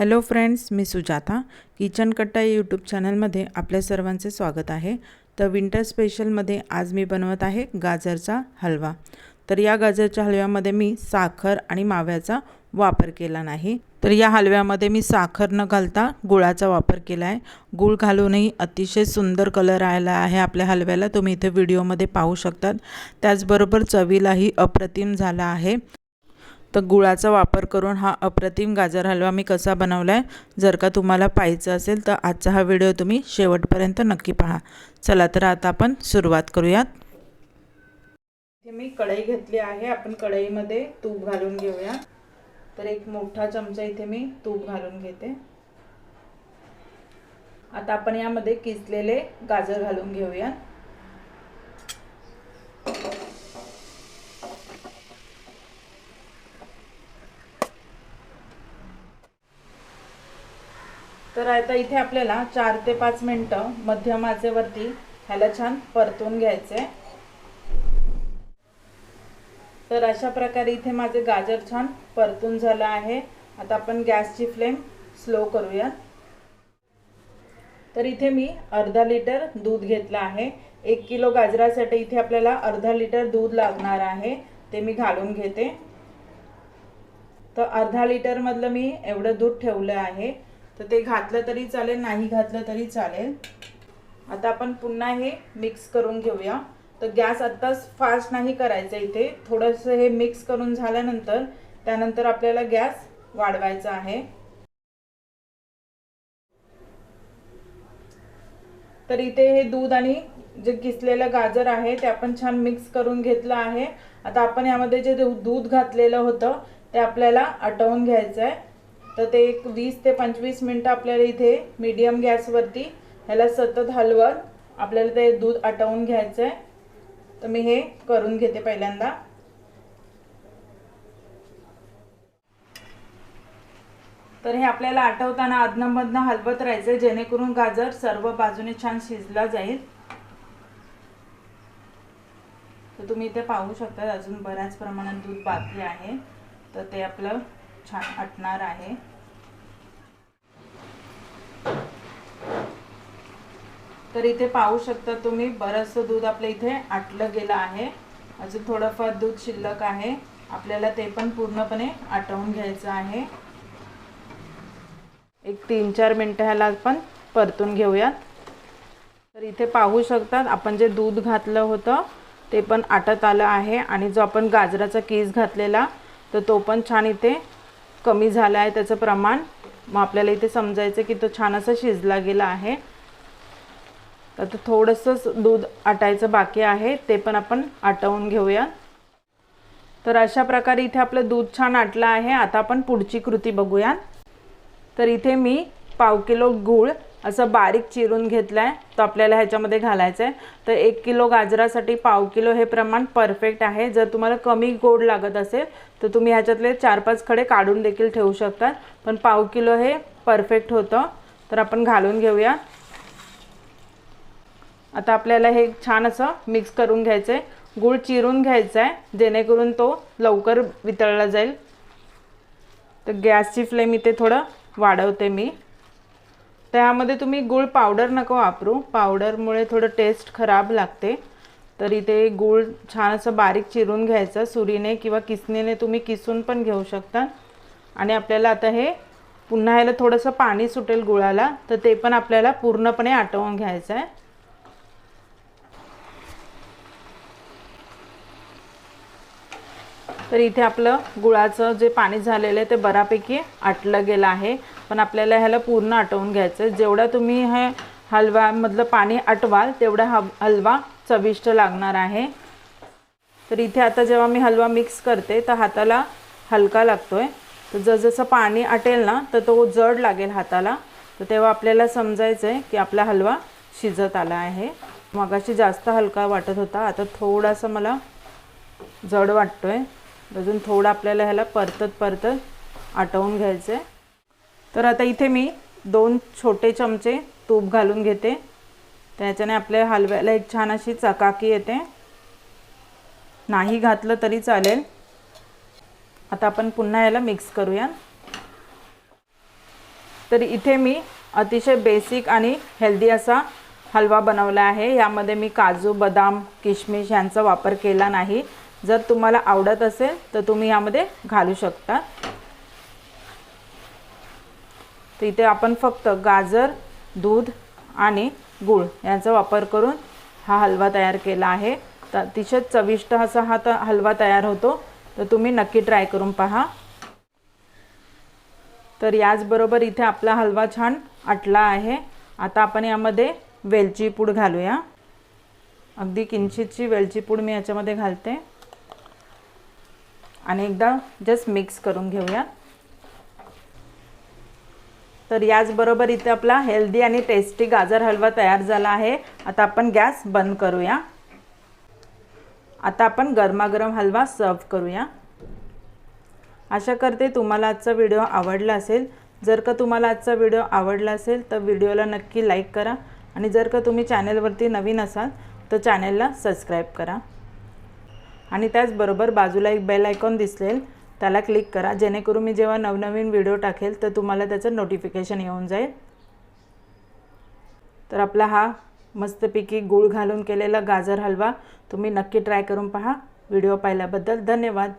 Hello friends मी Sujata. Kitchen Katta या YouTube चॅनलमध्ये आपल्या सर्वांचे स्वागत आहे. तर विंटर स्पेशलमध्ये आज मी बनवत आहे गाजरचा हलवा. तर या गाजरच्या हलव्यामध्ये मी साखर आणि माव्याचा वापर केला नाही. तर या हलव्यामध्ये मी साखर न घालता गुळाचा वापर केला आहे. गुळ घालूनही अतिशय सुंदर कलर आला आहे आपल्या हलव्याला. तुम्ही इथे व्हिडिओमध्ये पाहू शकतात. त्याचबरोबर चवीलाही अप्रतिम झाला आहे. तर गुळाचा वापर करून हा अप्रतिम गाजर हलवा मी कसा बनवला आहे जर का तुम्हाला पाहायचं असेल तर आजचा हा व्हिडिओ तुम्ही शेवटपर्यंत नक्की पहा. चला तर आता आपण सुरुवात करूयात. इथे मी कढई घेतली आहे आपण कढईमध्ये तूप घालून घेऊया. तर एक मोठा चमचा इथे मी तूप घालून घेते. आता आपण यामध्ये किसलेले गाजर घालून घेऊया तर आता इथे आपल्याला चार ते पाच मिनटं मध्यम आचेवरती ह्याला छान परतून घ्यायचे. तर अशा प्रकारे इथे माझे गाजर छान परतून झालं आहे. आता आपण गॅसची फ्लेम स्लो करूया तर इथे मी अर्धा लिटर दूध घेतलं आहे. एक किलो गाजरासाठी इथे आपल्याला अर्धा लिटर दूध लागणार आहे. ते मी घालून घेते. तर अर्धा लिटरमधलं मी एवढं दूध ठेवलं आहे. तर ते घातलं तरी चालेल नाही घातलं तरी चालेल. आता आपण पुन्हा हे मिक्स करून घेऊया. तर गॅस आत्ताच फास्ट नाही करायचं इथे. थोडंसं हे मिक्स करून झाल्यानंतर त्यानंतर आपल्याला गॅस वाढवायचा आहे. तर इथे हे दूध आणि जे किसलेलं गाजर आहे ते आपण छान मिक्स करून घेतलं आहे. आता आपण यामध्ये जे दूध घातलेलं होतं ते आपल्याला आटवून घ्यायचं आहे तर ते एक वीस ते पंचवीस मिनटं आपल्याला इथे मीडियम गॅसवरती ह्याला सतत हलवत आपल्याला ते दूध आटवून घ्यायचं आहे तर मी हे करून घेते पहिल्यांदा. तर हे आपल्याला आठवताना अदनमधनं हलवत राहायचं जेणेकरून गाजर सर्व बाजूने छान शिजला जाईल. तर तुम्ही इथे पाहू शकता अजून बऱ्याच प्रमाणात दूध बाकी आहे. तर ते आपलं छान आटणार आहे. तर इथे पाहू शकता तुम्ही बरंचसं दूध आपलं इथे आटलं गेलं आहे. अजून थोडंफार दूध शिल्लक आहे. आपल्याला ते पण पूर्णपणे आटवून घ्यायचं आहे. एक तीन चार मिनटं ह्याला आपण परतून घेऊयात. तर इथे पाहू शकतात आपण जे दूध घातलं होतं ते पण आटत आलं आहे. आणि जो आपण गाजराचा कीस घातलेला तर तो पण छान इथे कमी झाला आहे त्याचं प्रमाण. मग आपल्याला इथे समजायचं की तो छान असा शिजला गेला आहे. तर थोडंसंच दूध आटायचं बाकी आहे ते पण आपण आटवून घेऊया. तर अशा प्रकारे इथे आपलं दूध छान आटलं आहे. आता आपण पुढची कृती बघूया. तर इथे मी पाव किलो गूळ असं बारीक चिरून घेतलं आहे तो आपल्याला ह्याच्यामध्ये घालायचं आहे तर एक किलो गाजरासाठी पाव किलो हे प्रमाण परफेक्ट आहे. जर तुम्हाला कमी गोड लागत असेल तर तुम्ही ह्याच्यातले चार पाच खडे काढून देखील ठेवू शकतात. पण पाव किलो हे परफेक्ट होतं. तर आपण घालून घेऊया. आता आपल्याला हे छान असं मिक्स करून घ्यायचं आहे गूळ चिरून घ्यायचा आहे जेणेकरून तो लवकर वितळला जाईल. तर गॅसची फ्लेम इथे थोडं वाढवते मी. त्यामध्ये तुम्ही गूळ पावडर नको वापरू. पावडरमुळे थोडं टेस्ट खराब लागते. तर इथे गूळ छान असं बारीक चिरून घ्यायचं. सुरीने किंवा किसणीने तुम्ही किसून पण घेऊ शकता. आणि आपल्याला आता हे पुन्हा ह्याला थोडंसं पाणी सुटेल गुळाला तर ते पण आपल्याला पूर्णपणे आटवून घ्यायचं आहे तर इथे आपलं गुळाचं जे पाणी झालेलं आहे ते बऱ्यापैकी आटलं गेलं आहे. पण आपल्याला ह्याला पूर्ण आटवून घ्यायचं आहे जेवढं तुम्ही हे हलव्यामधलं पाणी आटवाल तेवढा हा हलवा चविष्ट लागणार आहे. तर इथे आता जेव्हा मी हलवा मिक्स करते तर हाताला हलका लागतो आहे तर जसजसं पाणी आटेल ना तर तो जड लागेल हाताला. तर तेव्हा आपल्याला समजायचं आहे की आपला हलवा शिजत आला आहे. मगाशी जास्त हलका वाटत होता. आता थोडासा मला जड वाटतो आहे अजून थोडं आपल्याला ह्याला परतत परतत आटवून घ्यायचं आहे तर आता इथे मी दोन छोटे चमचे तूप घालून घेते. त्याच्याने आपल्या हलव्याला एक छान अशी चकाकी येते. नाही घातलं तरी चालेल. आता आपण पुन्हा याला मिक्स करूया. तर इथे मी अतिशय बेसिक आणि हेल्दी असा हलवा बनवला आहे. यामध्ये मी काजू बदाम किशमिश यांचा वापर केला नाही. जर तुम्हाला आवडत असेल तर तुम्ही यामध्ये घालू शकता. तर इथे आपण फक्त गाजर दूध आणि गूळ यांचा वापर करून हा हलवा तयार केला आहे. तर अतिशय चविष्ट असा हा त हलवा तयार होतो. तर तुम्ही नक्की ट्राय करून पहा. तर याचबरोबर इथे आपला हलवा छान आटला आहे. आता आपण यामध्ये वेलची पूड घालूया. अगदी किंचितची वेलची पूड मी याच्यामध्ये घालते. आणि एकदा जस्ट मिक्स करून घेऊया. तर याचबरोबर इथे आपला हेल्दी आणि टेस्टी गाजर हलवा तयार झाला आहे. आता आपण गॅस बंद करूया. आता आपण गरमागरम हलवा सर्व करूया. आशा करते तुम्हाला आजचा व्हिडिओ आवडला असेल. जर का तुम्हाला आजचा व्हिडिओ आवडला असेल तर व्हिडिओला नक्की लाईक करा. आणि जर का तुम्ही चॅनलवरती नवीन असाल तर चॅनलला सबस्क्राईब करा. आणि त्याचबरोबर बाजूला एक बेल आयकॉन दिसेल. त्याला क्लिक करा. जेणेकरून मी जेव्हा नवनवीन व्हिडिओ टाकेल तर तुम्हाला त्याचं नोटिफिकेशन येऊन जाईल. तर आपला हा मस्तपैकी गूळ घालून केलेला गाजर हलवा तुम्ही नक्की ट्राय करून पहा. व्हिडिओ पाहिल्याबद्दल धन्यवाद.